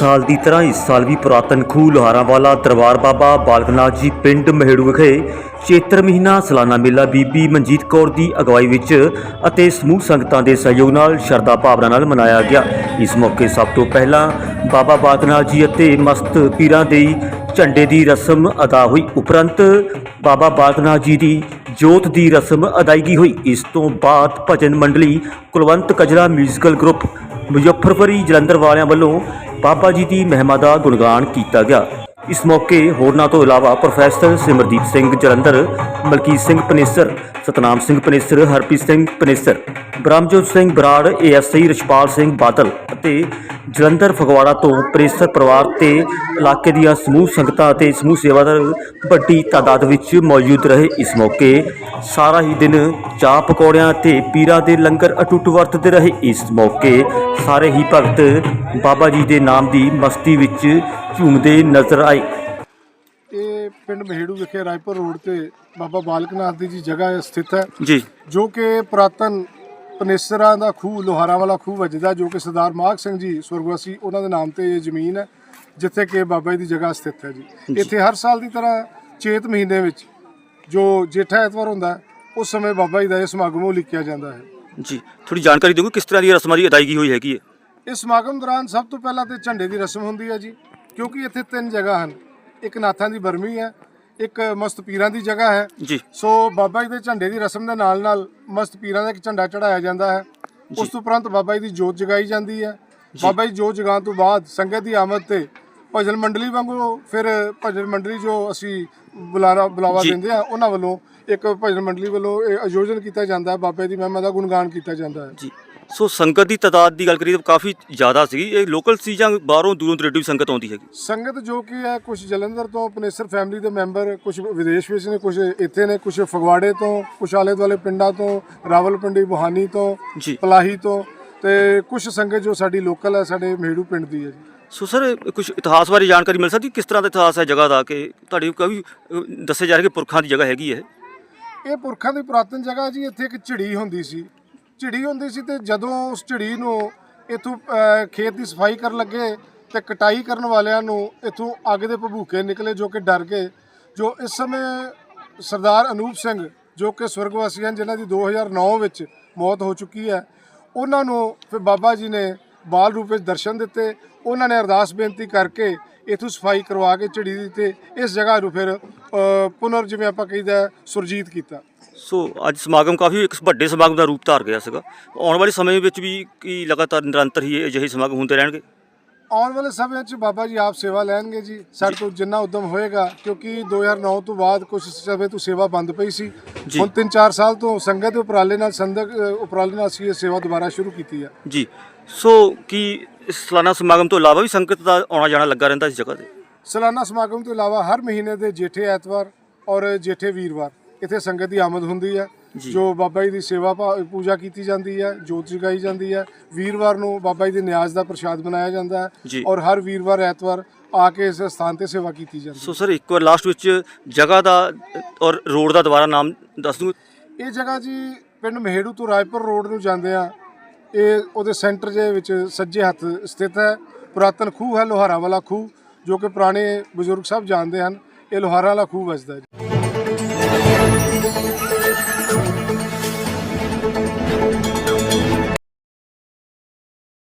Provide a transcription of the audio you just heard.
ਸਾਲ ਦੀ ਤਰ੍ਹਾਂ ਇਸ ਸਾਲ ਵੀ ਪੁਰਾਤਨ ਖੂਹ ਲੋਹਾਰਾਂ ਵਾਲਾ ਦਰਬਾਰ ਬਾਬਾ ਬਾਲਕਨਾਥ ਜੀ ਪਿੰਡ ਮਹੇੜੂ ਵਿਖੇ ਚੇਤਰ ਮਹੀਨਾ ਸਾਲਾਨਾ ਮੇਲਾ ਬੀਬੀ ਮਨਜੀਤ ਕੌਰ ਦੀ ਅਗਵਾਈ ਵਿੱਚ ਅਤੇ ਸਮੂਹ ਸੰਗਤਾਂ ਦੇ ਸਹਿਯੋਗ ਨਾਲ ਸ਼ਰਧਾ ਭਾਵਨਾ ਨਾਲ ਮਨਾਇਆ ਗਿਆ। ਇਸ ਮੌਕੇ ਸਭ ਤੋਂ ਪਹਿਲਾਂ ਬਾਬਾ ਬਾਲਕਨਾਥ ਜੀ ਅਤੇ ਮਸਤ ਪੀਰਾਂ ਦੇ ਝੰਡੇ ਦੀ ਰਸਮ ਅਦਾ ਹੋਈ। ਉਪਰੰਤ ਬਾਬਾ ਬਾਲਕਨਾਥ ਜੀ ਦੀ ਜੋਤ ਦੀ ਰਸਮ ਅਦਾਇਗੀ ਹੋਈ। ਇਸ ਤੋਂ ਬਾਅਦ ਭਜਨ ਮੰਡਲੀ ਕੁਲਵੰਤ ਕਜਰਾ ਮਿਊਜ਼ੀਕਲ ਗਰੁੱਪ ਮੁਜ਼ੱਫਰਪੁਰੀ ਜਲੰਧਰ ਵਾਲਿਆਂ ਵੱਲੋਂ ਬਾਬਾ ਜੀ ਦੀ ਮਹਿਮਾ ਦਾ ਗੁਣਗਾਨ ਕੀਤਾ ਗਿਆ। ਇਸ ਮੌਕੇ ਹੋਰਨਾਂ ਤੋਂ ਇਲਾਵਾ ਪ੍ਰੋਫੈਸਰ ਸਿਮਰਦੀਪ ਸਿੰਘ, ਜਲੰਧਰ, ਮਲਕੀਤ ਸਿੰਘ ਪਨੇਸਰ, ਸਤਨਾਮ ਸਿੰਘ ਪਨੇਸਰ, ਹਰਪ੍ਰੀਤ ਸਿੰਘ ਪਨੇਸਰ, ਬ੍ਰਹਮਜੋਤ ਸਿੰਘ ਬਰਾੜ, ਏਐਸਆਈ ਰਛਪਾਲ ਸਿੰਘ ਬਾਦਲ ਅਤੇ ਜਲੰਧਰ ਫਗਵਾੜਾ ਤੋਂ ਪ੍ਰੇਸਰ ਪਰਿਵਾਰ ਤੇ ਇਲਾਕੇ ਦੀਆਂ ਸਮੂਹ ਸੰਗਤਾਂ ਅਤੇ ਸਮੂਹ ਸੇਵਾਦਾਰ ਵੱਡੀ ਤਾਦਾਦ ਵਿੱਚ ਮੌਜੂਦ ਰਹੇ। ਇਸ ਮੌਕੇ ਸਾਰਾ ਹੀ ਦਿਨ ਚਾਹ ਪਕੌੜਿਆਂ ਤੇ ਪੀਰਾਂ ਦੇ ਲੰਗਰ ਅਟੁੱਟ ਵਰਤਦੇ ਰਹੇ। ਇਸ ਮੌਕੇ ਸਾਰੇ ਹੀ ਭਗਤ ਬਾਬਾ ਜੀ ਦੇ ਨਾਮ ਦੀ ਮਸਤੀ ਵਿੱਚ ਝੂਮਦੇ ਨਜ਼ਰ ਆਏ ਇਹ ਪਿੰਡ ਮਹੇੜੂ ਵਿਖੇ ਰਾਏਪੁਰ ਰੋਡ ਤੇ ਬਾਬਾ ਬਾਲਕਨਾਥ ਦੀ ਜੀ ਜਗ੍ਹਾ ਸਥਿਤ ਹੈ। ਜੀ। ਜੋ ਕਿ ਪੁਰਾਤਨ ਪਨੇਸਰਾਂ ਦਾ ਖੂਹ ਲੋਹਾਰਾਂ ਵਾਲਾ ਖੂਹ ਵੱਜਦਾ ਜੋ ਕਿ ਸਰਦਾਰ ਮਾਘ ਸਿੰਘ ਜੀ ਸਵਰਗਵਾਸੀ ਉਹਨਾਂ ਦੇ ਨਾਮ ਤੇ ਇਹ ਜ਼ਮੀਨ ਹੈ ਜਿੱਥੇ ਕਿ ਬਾਬਾ ਜੀ ਦੀ ਜਗ੍ਹਾ ਸਥਿਤ ਹੈ ਜੀ। ਇੱਥੇ ਹਰ ਸਾਲ ਦੀ ਤਰ੍ਹਾਂ ਚੇਤ ਮਹੀਨੇ ਵਿੱਚ ਜੋ ਜੇਠਾ ਐਤਵਾਰ ਹੁੰਦਾ ਉਸ ਸਮੇਂ ਬਾਬਾ ਜੀ ਦਾ ਇਹ ਸਮਾਗਮ ਉਹ ਲਿਖਿਆ ਜਾਂਦਾ ਹੈ। ਜੀ ਥੋੜੀ ਜਾਣਕਾਰੀ ਦਿਓਗੇ ਕਿਸ ਤਰ੍ਹਾਂ ਦੀ ਰਸਮਾਂ ਦੀ ਅਦਾਇਗੀ ਹੋਈ ਹੈਗੀ ਹੈ? ਇਸ ਸਮਾਗਮ ਦੌਰਾਨ ਸਭ ਤੋਂ ਪਹਿਲਾਂ ਤੇ ਝੰਡੇ ਦੀ ਰਸਮ ਹੁੰਦੀ ਹੈ ਜੀ। ਕਿਉਂਕਿ ਇੱਥੇ ਤਿੰਨ ਜਗ੍ਹਾ ਹਨ। ਇੱਕ ਨਾਥਾਂ ਦੀ ਬਰਮੀ ਹੈ ਇੱਕ ਮਸਤ ਪੀਰਾਂ ਦੀ ਜਗ੍ਹਾ ਹੈ। ਜੀ। ਸੋ ਬਾਬਾ ਜੀ ਦੇ ਝੰਡੇ ਦੀ ਰਸਮ ਦੇ ਨਾਲ ਨਾਲ ਮਸਤ ਪੀਰਾਂ ਦਾ ਇੱਕ ਝੰਡਾ ਚੜਾਇਆ ਜਾਂਦਾ ਹੈ। ਉਸ ਤੋਂ ਉਪਰੰਤ ਬਾਬਾ ਜੀ ਦੀ ਜੋਤ ਜਗਾਈ ਜਾਂਦੀ ਹੈ। ਬਾਬਾ ਜੀ ਜੋਤ ਜਗਾਉਣ ਤੋਂ ਬਾਅਦ ਸੰਗਤ ਦੀ ਆਮਦ ਤੇ ਭਜਨ ਮੰਡਲੀ ਵਾਂਗੂ ਫਿਰ ਭਜਨ ਮੰਡਲੀ ਜੋ ਅਸੀਂ ਬੁਲਾਰਾ ਬੁਲਾਵਾ। ਦਿੰਦੇ ਆ ਉਹਨਾਂ ਵੱਲੋਂ ਇੱਕ ਭਜਨ ਮੰਡਲੀ ਵੱਲੋਂ ਇਹ ਆਯੋਜਨ ਕੀਤਾ ਜਾਂਦਾ ਹੈ। ਬਾਬੇ ਦੀ ਮਹਿਮਾ ਦਾ ਗੁਣਗਾਨ ਕੀਤਾ ਜਾਂਦਾ ਹੈ। ਜੀ। ਸੋ ਸੰਗਤ ਦੀ ਤਾਦਾਦ ਦੀ ਗੱਲ ਕਰੀਏ ਤਾਂ ਕਾਫੀ ਜ਼ਿਆਦਾ ਸੀਗੀ। ਇਹ ਲੋਕਲ ਸੀ ਜਾਂ ਬਾਹਰੋਂ ਦੂਰੋਂ ਦਰੇਡੀ ਵੀ ਸੰਗਤ ਆਉਂਦੀ ਹੈਗੀ। ਸੰਗਤ ਜੋ ਕਿ ਹੈ ਕੁਝ ਜਲੰਧਰ ਤੋਂ ਪਨੇਸਰ ਫੈਮਿਲੀ ਦੇ ਮੈਂਬਰ ਕੁਝ ਵਿਦੇਸ਼ ਵਿੱਚ ਨੇ ਕੁਝ ਇੱਥੇ ਨੇ ਕੁਝ ਫਗਵਾੜੇ ਤੋਂ ਕੁਝ ਆਲੇ ਦੁਆਲੇ ਪਿੰਡਾਂ ਤੋਂ ਰਾਵਲਪਿੰਡੀ ਬੁਹਾਨੀ ਤੋਂ ਜੀ। ਪਲਾਹੀ ਤੋਂ ਤੇ ਕੁਝ ਸੰਗਤ ਜੋ ਸਾਡੀ ਲੋਕਲ ਹੈ ਸਾਡੇ ਮੇੜੂ ਪਿੰਡ ਦੀ ਹੈ ਜੀ। ਸੋ ਸਰ ਕੁਝ ਇਤਿਹਾਸ ਬਾਰੇ ਜਾਣਕਾਰੀ ਮਿਲ ਸਕਦੀ? ਕਿਸ ਤਰ੍ਹਾਂ ਦਾ ਇਤਿਹਾਸ ਹੈ ਜਗ੍ਹਾ ਦਾ ਕਿ ਤੁਹਾਡੀ ਕਾਫੀ ਅ, ਦੱਸਿਆ ਜਾ ਰਿਹਾ ਕਿ ਪੁਰਖਾਂ ਦੀ ਜਗ੍ਹਾ ਹੈਗੀ ਹੈ ਇਹ ਪੁਰਖਾਂ ਦੀ ਪੁਰਾਤਨ ਜਗ੍ਹਾ ਜੀ ਇੱਥੇ ਇੱਕ ਝਿੜੀ ਹੁੰਦੀ ਸੀ। ਝਿੜੀ ਹੁੰਦੀ ਸੀ ਤੇ ਜਦੋਂ ਉਸ ਝਿੜੀ ਨੂੰ ਇਥੋਂ ਖੇਤ ਦੀ ਸਫ਼ਾਈ ਕਰਨ ਲੱਗੇ ਤੇ ਕਟਾਈ ਕਰਨ ਵਾਲਿਆਂ ਨੂੰ ਇਥੋਂ ਅੱਗ ਦੇ ਭਬੂਕੇ ਨਿਕਲੇ ਜੋ ਕਿ ਡਰ ਗਏ, ਜੋ ਇਸ ਸਮੇਂ ਸਰਦਾਰ ਅਨੂਪ ਸਿੰਘ, ਜੋ ਕਿ ਸਵਰਗਵਾਸੀ ਹਨ, ਜਿਨ੍ਹਾਂ ਦੀ 2009 ਵਿੱਚ ਮੌਤ ਹੋ ਚੁੱਕੀ ਹੈ, ਉਹਨਾਂ ਨੂੰ ਫਿਰ ਬਾਬਾ ਜੀ ਨੇ ਬਾਲ ਰੂਪ ਵਿੱਚ ਦਰਸ਼ਨ ਦਿੱਤੇ, ਉਹਨਾਂ ਨੇ ਅਰਦਾਸ ਬੇਨਤੀ ਕਰਕੇ ਇਥੋਂ ਸਫ਼ਾਈ ਕਰਵਾ ਕੇ ਝਿੜੀ ਦੀ ਤੇ ਇਸ ਜਗ੍ਹਾ ਨੂੰ ਫਿਰ ਪੁਨਰ ਜਿਵੇਂ ਆਪਾਂ ਕਹਿੰਦਾ ਸੁਰਜੀਤ ਕੀਤਾ। ਸੋ ਅੱਜ ਸਮਾਗਮ ਕਾਫੀ ਇੱਕ ਵੱਡੇ ਸਮਾਗਮ ਦਾ ਰੂਪ ਧਾਰ ਗਿਆ ਸੀਗਾ। ਆਉਣ ਵਾਲੇ ਸਮੇਂ ਵਿੱਚ ਵੀ ਕੀ ਲਗਾਤਾਰ ਨਿਰੰਤਰ ਹੀ ਅਜਿਹੇ ਸਮਾਗਮ ਹੁੰਦੇ ਰਹਿਣਗੇ? ਆਉਣ ਵਾਲੇ ਸਮੇਂ 'ਚ ਬਾਬਾ ਜੀ ਆਪ ਸੇਵਾ ਲੈਣਗੇ ਜੀ। ਸਾਡੇ ਤੋਂ ਜਿੰਨਾ ਉਦਮ ਹੋਏਗਾ ਕਿਉਂਕਿ 2009 ਤੋਂ ਬਾਅਦ ਕੁਝ ਸਮੇਂ ਤੋਂ ਸੇਵਾ ਬੰਦ ਪਈ ਸੀ। ਹੁਣ 3-4 ਸਾਲ ਤੋਂ ਸੰਗਤ ਉਪਰਾਲੇ ਨਾਲ ਸੰਦਕ ਉਪਰਾਲੇ ਨਾਲ ਅਸੀਂ ਇਹ ਸੇਵਾ ਦੁਬਾਰਾ ਸ਼ੁਰੂ ਕੀਤੀ ਹੈ। ਜੀ। ਸੋ ਕੀ ਇਸ ਸਾਲਾਨਾ ਸਮਾਗਮ ਤੋਂ ਇਲਾਵਾ ਵੀ ਸੰਗਤ ਦਾ ਆਉਣਾ ਜਾਣਾ ਲੱਗਾ ਰਹਿੰਦਾ ਇਸ ਜਗ੍ਹਾ ਤੇ? ਸਾਲਾਨਾ ਸਮਾਗਮ ਤੋਂ ਇਲਾਵਾ ਹਰ ਮਹੀਨੇ ਦੇ ਜੇਠੇ ਐਤਵਾਰ ਔਰ ਜੇਠੇ ਵੀਰਵਾਰ ਇੱਥੇ ਸੰਗਤ ਦੀ ਆਮਦ ਹੁੰਦੀ ਹੈ ਜੀ। ਬਾਬਾ ਜੀ ਦੀ ਸੇਵਾ ਪੂਜਾ ਕੀਤੀ ਜਾਂਦੀ ਹੈ ਜੋਤ ਜਗਾਈ ਜਾਂਦੀ ਹੈ। ਵੀਰਵਾਰ ਨੂੰ ਬਾਬਾ ਜੀ ਦੇ ਨਿਆਜ਼ ਦਾ ਪ੍ਰਸ਼ਾਦ ਬਣਾਇਆ ਜਾਂਦਾ। ਹੈ ਔਰ ਹਰ ਵੀਰਵਾਰ ਐਤਵਾਰ ਆ ਕੇ ਇਸ ਸਥਾਨ ਤੇ ਸੇਵਾ ਕੀਤੀ ਜਾਂਦੀ ਹੈ। ਸੋ ਸਰ ਇੱਕ ਵਾਰ ਲਾਸਟ ਵਿੱਚ ਜਗ੍ਹਾ ਦਾ ਔਰ ਰੋਡ ਦਾ ਦੁਬਾਰਾ ਨਾਮ ਦੱਸ ਦੂੰ। ਇਹ ਜਗ੍ਹਾ ਜੀ ਪਿੰਡ ਮਹੇੜੂ ਤੋਂ ਰਾਏਪੁਰ ਰੋਡ ਨੂੰ ਜਾਂਦੇ ਆ। ਇਹ ਉਹਦੇ ਸੈਂਟਰ ਦੇ ਵਿੱਚ ਸੱਜੇ ਹੱਥ ਸਥਿਤ ਹੈ। ਪੁਰਾਤਨ ਖੂਹ ਹੈ ਲੋਹਾਰਾ ਵਾਲਾ ਖੂਹ। ਜੋ ਕਿ ਪੁਰਾਣੇ ਬਜ਼ੁਰਗ ਸਾਹਿਬ ਜਾਣਦੇ ਹਨ ਇਹ ਲੋਹਾਰਾਂ ਵਾਲਾ ਖੂਹ ਵਜਦਾ ਹੈ